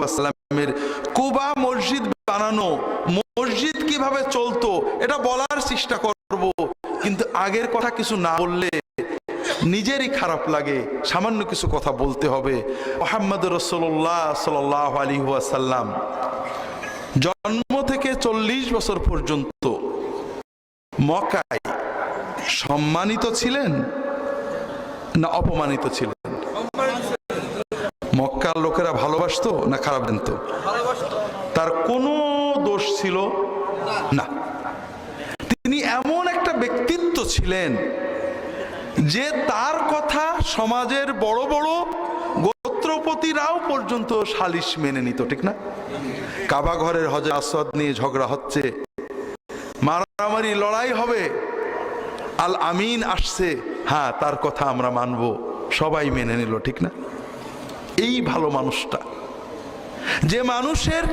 ওয়াসাল্লামের কুবা মসজিদ বানানো, মসজিদ কীভাবে চলতো, এটা বলার চেষ্টা করব। কিন্তু আগের কথা কিছু না বললে নিজেরই খারাপ লাগে, সামান্য কিছু কথা বলতে হবে। মোহাম্মদ রসোল্লাহ সাল আলী ওয়াসাল্লাম জন্ম থেকে চল্লিশ বছর পর্যন্ত মকায় সম্মানিত ছিলেন না অপমানিত ছিলেন? মক্কার লোকেরা ভালোবাসতো না খারাপ জানত? তার কোনো দোষ ছিল? না। তিনি এমন একটা ব্যক্তিত্ব ছিলেন যে তার কথা সমাজের বড় বড় গোত্রপতিরাও পর্যন্ত সালিশ মেনে নিত, ঠিক না? কাবা ঘরের হজে আসাদ নিয়ে ঝগড়া হচ্ছে। মারামারি লড়াই হবে। আল আমিন আসছে। হ্যাঁ তার কথা আমরা মানব। সবাই মেনে নিল, ঠিক না? এই ভালো মানুষটা। যে মানুষের